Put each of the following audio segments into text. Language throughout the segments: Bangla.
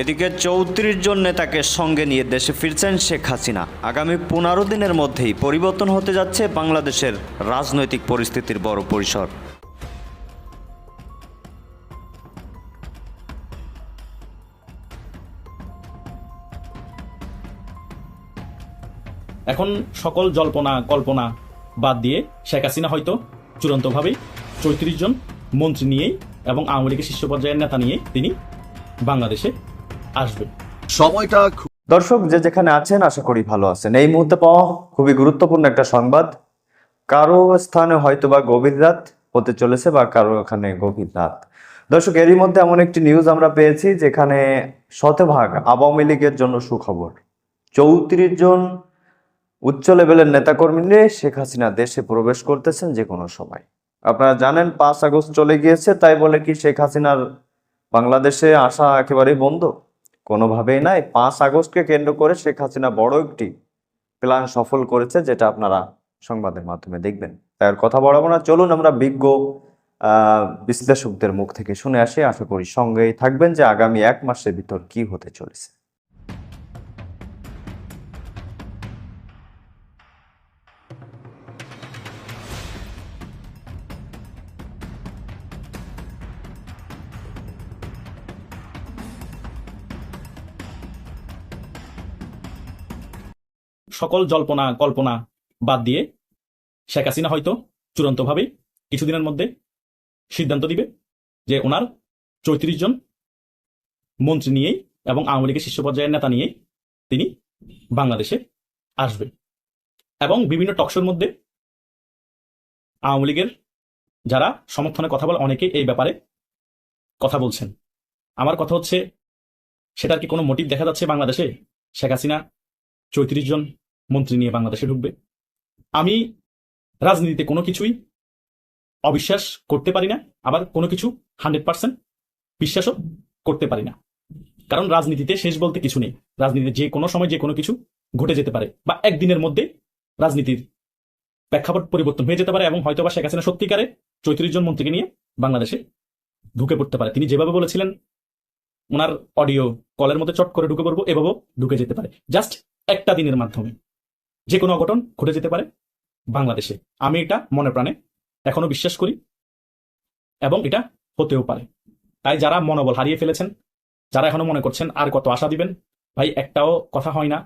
এদিকে চৌত্রিশ জন নেতাকে সঙ্গে নিয়ে দেশে ফিরছেন শেখ হাসিনা। আগামী পনেরো দিনের মধ্যেই পরিবর্তন হতে যাচ্ছে বাংলাদেশের রাজনৈতিক পরিস্থিতির বড় পরিসর। এখন সকল জল্পনা, কল্পনা বাদ দিয়ে শেখ হাসিনা হয়তো চূড়ান্তভাবেই চৌত্রিশ জন মন্ত্রী নিয়েই এবং আওয়ামী লীগের শীর্ষ পর্যায়ের নেতা নিয়ে তিনি বাংলাদেশে আসবেন সময়টা খুব দর্শক যে যেখানে আছেন আশা করি ভালো আছেন। এই মুহূর্তে পাওয়া খুবই গুরুত্বপূর্ণ একটা সংবাদ। কারও স্থানে হয়তো বা গভীর রাত হতে চলেছে বা কারও এখানে গভীর রাত। দর্শক এরই মধ্যে এমন একটি নিউজ আমরা পেয়েছি যেখানে শতভাগ আওয়ামী লীগের জন্য সুখবর। চৌত্রিশ জন উচ্চ লেভেলের নেতাকর্মী নিয়ে শেখ হাসিনা দেশে প্রবেশ করতেছেন যে কোনো সময়। আপনারা জানেন পাঁচ আগস্ট চলে গিয়েছে তাই বলে কি শেখ হাসিনার বাংলাদেশে আসা একেবারেই বন্ধ? কোনোভাবেই নাই। পাঁচ আগস্টকে কেন্দ্র করে শেখ হাসিনা বড় একটি প্ল্যান সফল করেছে, যেটা আপনারা সংবাদের মাধ্যমে দেখবেন। তাই আর কথা বলাবো না। চলুন আমরা বিজ্ঞ বিশ্লেষকদের মুখ থেকে শুনে আসি। আশা করি সঙ্গেই থাকবেন যে আগামী এক মাসের ভিতর কি হতে চলেছে। সকল জল্পনা, কল্পনা বাদ দিয়ে শেখ হাসিনা হয়তো চূড়ান্তভাবেই কিছুদিনের মধ্যে সিদ্ধান্ত দিবে যে ওনার চৌত্রিশ জন মন্ত্রী নিয়েই এবং আওয়ামী লীগের শীর্ষ পর্যায়ের নেতা নিয়েই তিনি বাংলাদেশে আসবে। এবং বিভিন্ন টকশোর মধ্যে আওয়ামী লীগের যারা সমর্থনে কথা বলে অনেকে এই ব্যাপারে কথা বলছেন। আমার কথা হচ্ছে, সেটার কি কোনো মোটিভ দেখা যাচ্ছে বাংলাদেশে? শেখ হাসিনা চৌত্রিশ জন মন্ত্রী নিয়ে বাংলাদেশে ঢুকবে। আমি রাজনীতিতে কোনো কিছুই অবিশ্বাস করতে পারি না, আবার কোনো কিছু হান্ড্রেড পার্সেন্ট বিশ্বাসও করতে পারি না। কারণ রাজনীতিতে শেষ বলতে কিছু নেই। রাজনীতিতে যে কোনো সময় যে কোনো কিছু ঘটে যেতে পারে বা একদিনের মধ্যে রাজনীতির প্রেক্ষাপট পরিবর্তন হয়ে যেতে পারে এবং হয়তো বা শেখ হাসিনা সত্যিকারে চৈত্রিশ জন মন্ত্রীকে নিয়ে বাংলাদেশে ঢুকে পড়তে পারে। তিনি যেভাবে বলেছিলেন, ওনার অডিও কলের মধ্যে চট করে ঢুকে পড়ব, এভাবেও ঢুকে যেতে পারে। জাস্ট একটা দিনের মাধ্যমে। যে কোনো অঘটন ঘটে যেতে পারে বাংলাদেশে। আমি এটা মনে প্রাণে এখনও বিশ্বাস করি এবং এটা হতেও পারে। তাই যারা মনোবল হারিয়ে ফেলেছেন, যারা এখনও মনে করছেন আর কত আশা দিবেন, ভাই একটাও কথা হয় না,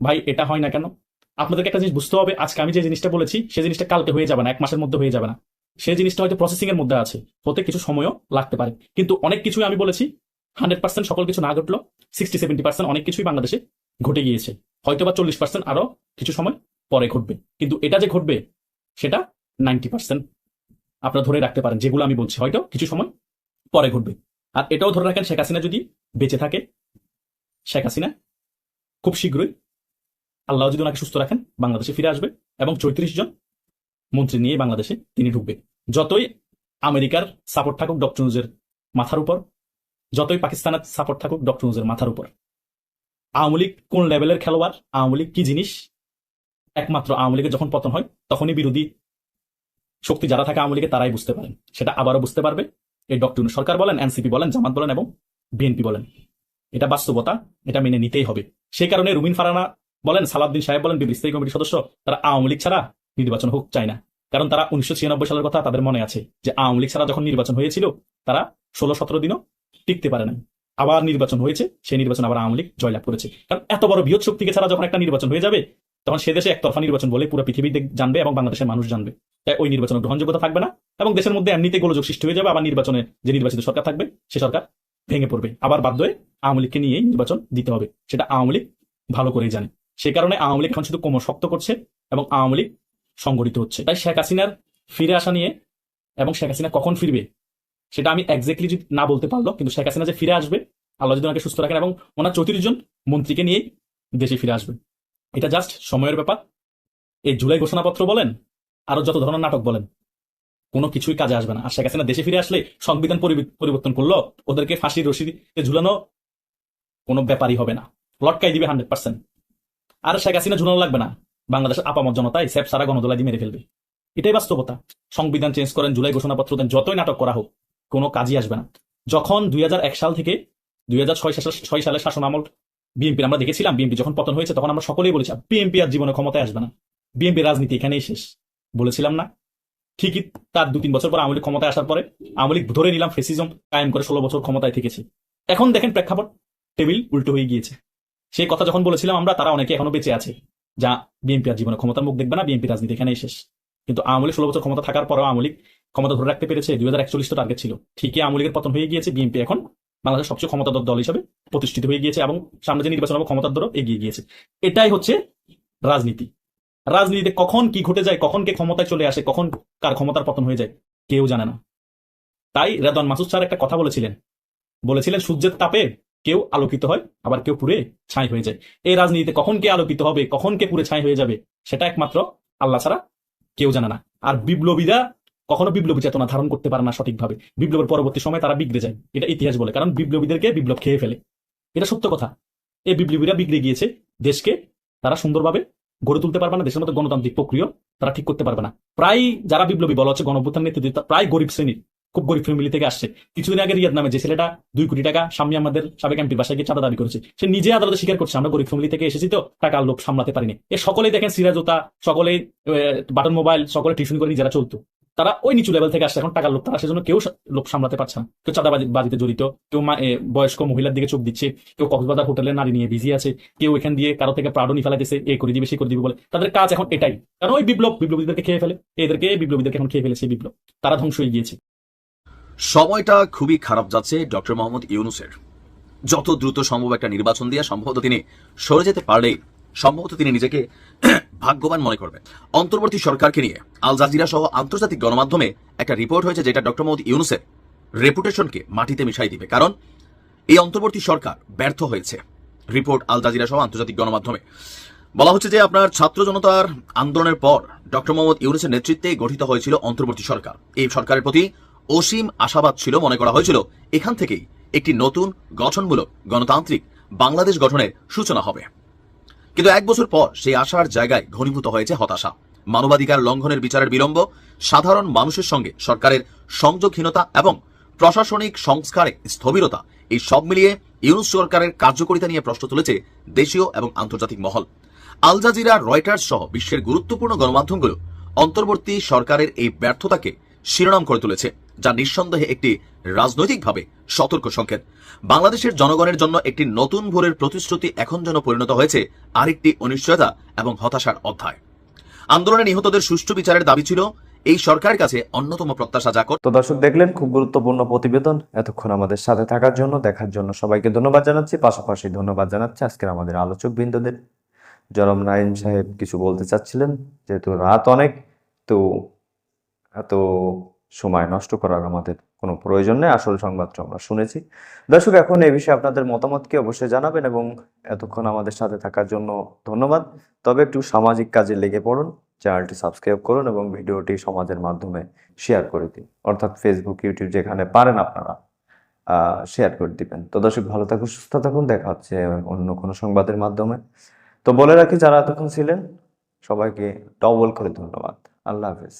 ভাই এটা হয় না কেন? আপনাদেরকে একটা জিনিস বুঝতে হবে, আজকে আমি যে জিনিসটা বলেছি সেই জিনিসটা কালকে হয়ে যাবে না, এক মাসের মধ্যে হয়ে যাবে না। সেই জিনিসটা হয়তো প্রসেসিং এর মধ্যে আছে, হতে কিছু সময়ও লাগতে পারে। কিন্তু অনেক কিছুই আমি বলেছি হান্ড্রেড পার্সেন্ট সকল কিছু না ঘটলো সিক্সটি সেভেন্টি পার্সেন্ট অনেক কিছুই বাংলাদেশে ঘটে গিয়েছে। হয়তো বা চল্লিশ পার্সেন্ট আরও কিছু সময় পরে ঘটবে। কিন্তু এটা যে ঘটবে, সেটা নাইনটি পার্সেন্ট আপনারা ধরে রাখতে পারেন, যেগুলো আমি বলছি। হয়তো কিছু সময় পরে ঘটবে। আর এটাও ধরে রাখেন, শেখ হাসিনা যদি বেঁচে থাকে, শেখ হাসিনা খুব শীঘ্রই আল্লাহ যদি ওনাকে সুস্থ রাখেন, বাংলাদেশে ফিরে আসবে এবং চৌত্রিশ জন মন্ত্রী নিয়ে বাংলাদেশে তিনি ঢুকবে। যতই আমেরিকার সাপোর্ট থাকুক ডক্টর মাথার উপর, যতই পাকিস্তানের সাপোর্ট থাকুক ডক্টর মাথার উপর আওয়ামী লীগ কোন লেভেলের খেলোয়াড়? আওয়ামী লীগ কি জিনিস? একমাত্র আওয়ামী লীগের যখন পতন হয়, তখনই বিরোধী শক্তি যারা থাকে আওয়ামী লীগে, তারাই বুঝতে পারেন। সেটা আবারও বুঝতে পারবে। এই ডক্টর সরকার বলেন, এনসিপি বলেন, জামাত বলেন এবং বিএনপি বলেন। এটা বাস্তবতা, এটা মেনে নিতেই হবে। সেই কারণে রুমিন ফারানা বলেন, সালাউদ্দিন সাহেব বলেন বিবি স্থায়ী কমিটির সদস্য, তারা আওয়ামী লীগ ছাড়া নির্বাচন হোক চায় না। কারণ তারা উনিশশো ছিয়ানব্বই সালের কথা তাদের মনে আছে যে, আওয়ামী লীগ ছাড়া যখন নির্বাচন হয়েছিল, তারা ষোলো সতেরো দিনও টিকতে পারে নাই। আবার নির্বাচন হয়েছে, সেই নির্বাচন আবার আওয়ামী লীগ জয়লাভ করেছে। কারণ এত বড় বৃহৎ শক্তিকে ছাড়া যখন একটা নির্বাচন হয়ে যাবে, তখন সে দেশে একতরফা নির্বাচন বলে পুরো পৃথিবী জানবে এবং বাংলাদেশের মানুষ জানবে। তাই ওই নির্বাচনের গ্রহণযোগ্যতা থাকবে না এবং দেশের মধ্যে এমনিতে গোলযোগ সৃষ্টি হয়ে যাবে। আবার নির্বাচনে যে নির্বাচিত সরকার থাকবে, সে সরকার ভেঙে পড়বে। আবার বাধ্য হয়ে আওয়ামী লীগকে নিয়েই নির্বাচন দিতে হবে। সেটা আওয়ামী লীগ ভালো করেই জানে। সে কারণে আওয়ামী লীগ এখন শুধু কোমর শক্ত করছে এবং আওয়ামী লীগ সংগঠিত হচ্ছে। তাই শেখ হাসিনার ফিরে আসা নিয়ে এবং শেখ হাসিনা কখন ফিরবে সেটা আমি একজাক্টলি যদি না বলতে পারল, কিন্তু শেখ হাসিনা যে ফিরে আসবে, আল্লাহ যদি ওনাকে সুস্থ রাখেন এবং ওনার চৌত্রিশ জন মন্ত্রীকে নিয়ে দেশে ফিরে আসবে। এটা জাস্ট সময়ের ব্যাপার। এই জুলাই ঘোষণাপত্র বলেন, আরও যত ধরনের নাটক বলেন, কোনো কিছুই কাজে আসবে না। আর শেখ হাসিনা দেশে ফিরে আসলে সংবিধান পরিবর্তন করল, ওদেরকে ফাঁসির রশিদিতে ঝুলানো কোনো ব্যাপারই হবে না। লটকাই দিবে হান্ড্রেড পার্সেন্ট। আর শেখ হাসিনা ঝুলানো লাগবে না। বাংলাদেশের আপামত জনতাই সেফ সারা গণদোলাই দিয়ে মেরে ফেলবে। এটাই বাস্তবতা। সংবিধান চেঞ্জ করেন, জুলাই ঘোষণাপত্র দেন, যতই নাটক করা হোক। কোনো কাজই আসবে না। যখন দুই হাজার এক সাল থেকে দুই ছয় সালের শাসন আমল বিএনপির আমরা দেখেছিলাম বিএনপি যখন পতন হয়েছে, তখন আমরা সকলেই বলেছিলাম বিএনপি আর জীবনে ক্ষমতায় আসবে না। বিএনপি রাজনীতি এখানেই শেষ। বলেছিলাম না। ঠিকই তার দু তিন বছর পর আওয়ামী ক্ষমতায় আসার পরে আওয়ামী লীগ ধরে নিলাম ফেসিজম কায়েম করে ষোলো বছর ক্ষমতায় থেকেছে। এখন দেখেন প্রেক্ষাপট, টেবিল উল্টো হয়ে গিয়েছে। সেই কথা যখন বলেছিলাম আমরা, তারা অনেকে এখনও বেঁচে আছে, যা বিএনপি আর জীবনে ক্ষমতার মুখ দেখবে না বিএনপি রাজনীতি এখানেই শেষ। কিন্তু আওয়ামী লীগ ষোলো বছর ক্ষমতা থাকার পরেও আওয়ামী লীগ ক্ষমতা ধরে রাখতে পেরেছে, দুই হাজার একচল্লিশটা টার্গেট ছিল। ঠিকই আওয়ামী লীগের পতন হয়ে গিয়েছে, বিএনপি এখন বাংলাদেশের সবচেয়ে ক্ষমতাধর দল হিসেবে প্রতিষ্ঠিত হয়ে গিয়েছে এবং সামনে যে নির্বাচন হবে, ক্ষমতার এগিয়ে গিয়েছে। এটাই হচ্ছে রাজনীতি। রাজনীতিতে কখন কি ঘটে যায়, কখন কে ক্ষমতায় চলে আসে, কখন কার ক্ষমতার পতন হয়ে যায়, কেউ জানে না। তাই রেদন মাসুদ স্যার একটা কথা বলেছিলেন। বলেছিলেন, সূর্যের তাপে কেউ আলোকিত হয়, আবার কেউ পুরে ছাই হয়ে যায়। এই রাজনীতিতে কখন কে আলোকিত হবে, কখন কে পুরে ছাই হয়ে যাবে, সেটা একমাত্র আল্লাহ ছাড়া কেউ জানে না। আর বিপ্লবীরা কখনো বিপ্লবী চেতনা ধারণ করতে পারে না সঠিকভাবে। বিপ্লবের পরবর্তী সময় তারা বিগড়ে যায়। এটা ইতিহাস বলে, কারণ বিপ্লবীদেরকে বিপ্লব খেয়ে ফেলে। এটা সত্য কথা। এই বিপ্লবীরা বিগড়ে গিয়েছে দেশকে। তারা সুন্দরভাবে গড়ে তুলতে পারবে না। দেশের মতো গণতান্ত্রিক প্রক্রিয়া তারা ঠিক করতে পারবে না। প্রায় যারা বিপ্লবী বলা হচ্ছে গণঅভ্যুত্থান নেতৃত্ব প্রায় গরিব শ্রেণির, খুব গরিব ফ্যামিলি থেকে আসছে। কিছুদিন আগে রিয়াদ নামে যে ছেলেটা দুই কোটি টাকা স্বামী আমাদের সাবেক এমপির বাসায় গিয়ে চাঁদা দাবি করেছে, সে নিজে আদালতে স্বীকার করছে, আমরা গরিব ফ্যামিলি থেকে এসেছি তো টাকার লোক সামলাতে পারিনি। এ সকলেই দেখেন সিরাজোতা সকলেই বাটন মোবাইল, সকলে টিউশন করে নিজেরা চলতো। তারা ওই নিচু লেভেল থেকে আসছে, এখন টাকার লোক তারা সেজন্য কেউ লোক সামলাতে পারছে না। কেউ চাঁদাবাজি বাজিতে জড়িত, কেউ বয়স্ক মহিলার দিকে চোখ দিচ্ছে, কেউ কক্সবাজার হোটেলে নারী নিয়ে বিজি আছে, কেউ এখান দিয়ে কারও থেকে প্রাডনি ফেলাইতেছে এ করে দিবে, সে করে দিবে বলে। তাদের কাজ এখন এটাই। কারণ ওই বিপ্লব, বিপ্লবীদেরকে খেয়ে ফেলে, এদেরকে, বিপ্লবীদেরকে এখন খেয়ে ফেলে সেই বিপ্লব। তারা ধ্বংস হয়ে গিয়েছে। সময়টা খুবই খারাপ যাচ্ছে ডক্টর মোহাম্মদ ইউনুসের। যত দ্রুত সম্ভব একটা নির্বাচন দিয়ে সম্ভবত তিনি সরে যেতে পারলেই সম্ভবত তিনি নিজেকে ভাগ্যবান মনে করবেন। অন্তর্বর্তী সরকারকে নিয়ে আল জাজিরা সহ আন্তর্জাতিক গণমাধ্যমে একটা রিপোর্ট হয়েছে যেটা ডক্টর মোহাম্মদ ইউনুসের রেপুটেশনকে মাটিতে মিশাই দিবে। কারণ এই অন্তর্বর্তী সরকার ব্যর্থ হয়েছে রিপোর্ট আল জাজিরা সহ আন্তর্জাতিক গণমাধ্যমে। বলা হচ্ছে যে আপনার ছাত্র জনতার আন্দোলনের পর ডক্টর মোহাম্মদ ইউনুসের নেতৃত্বে গঠিত হয়েছিল অন্তর্বর্তী সরকার। এই সরকারের প্রতি অসীম আশাবাদ ছিল, মনে করা হয়েছিল, এখান থেকেই একটি নতুন গঠনমূলক গণতান্ত্রিক বাংলাদেশ গঠনের সূচনা হবে। কিন্তু এক বছর পর সেই আশার জায়গায় ঘনীভূত হয়েছে হতাশা। মানবাধিকার লঙ্ঘনের বিচারের বিলম্ব, সাধারণ মানুষের সঙ্গে সরকারের সংযোগহীনতা এবং প্রশাসনিক সংস্কারে স্থবিরতা, এই সব মিলিয়ে ইউনুস সরকারের কার্যকারিতা নিয়ে প্রশ্ন তুলেছে দেশীয় এবং আন্তর্জাতিক মহল। আল জাজিরা, রয়টার্স সহ বিশ্বের গুরুত্বপূর্ণ গণমাধ্যমগুলো অন্তর্বর্তী সরকারের এই ব্যর্থতাকে শিরোনাম করে তুলেছে, যা নিঃসন্দেহে একটি রাজনৈতিকভাবে সতর্ক সংকেত। বাংলাদেশের জনগণের জন্য একটি নতুন ভোরের প্রতিশ্রুতি এখন যেন পরিণত হয়েছে, আরেকটি অনিশ্চয়তা এবং হতাশার অধ্যায়। আন্দোলনে নিহতদের সুষ্ঠু বিচারের দাবি ছিল, এই সরকারের কাছে অন্যতম প্রত্যাশা যা তো দর্শক দেখলেন, খুব গুরুত্বপূর্ণ প্রতিবেদন। এতক্ষণ আমাদের সাথে থাকার জন্য, দেখার জন্য সবাইকে ধন্যবাদ জানাচ্ছি। পাশাপাশি ধন্যবাদ জানাচ্ছি আজকের আমাদের আলোচক বৃন্দদের। জনাব নাইম সাহেব কিছু বলতে চাচ্ছিলেন, যেহেতু রাত অনেক, তো এত সময় নষ্ট করার আমাদের কোনো প্রয়োজন নেই, আসল সংবাদটা আমরা শুনেছি। দর্শক, এখন এই বিষয়ে আপনাদের মতামতকে অবশ্যই জানাবেন এবং এতক্ষণ আমাদের সাথে থাকার জন্য ধন্যবাদ। তবে একটু সামাজিক কাজে লেগে পড়ুন, চ্যানেলটি সাবস্ক্রাইব করুন এবং ভিডিওটি সমাজের মাধ্যমে শেয়ার করে দিন। অর্থাৎ ফেসবুক ইউটিউব যেখানে পারেন আপনারা শেয়ার করে দিবেন। তো দর্শক, ভালো থাকুন, সুস্থ থাকুন, দেখা হচ্ছে অন্য কোনো সংবাদের মাধ্যমে। তো বলে রাখি, যারা এতক্ষণ ছিলেন, সবাইকে ডবল করে ধন্যবাদ। আল্লাহ হাফেজ।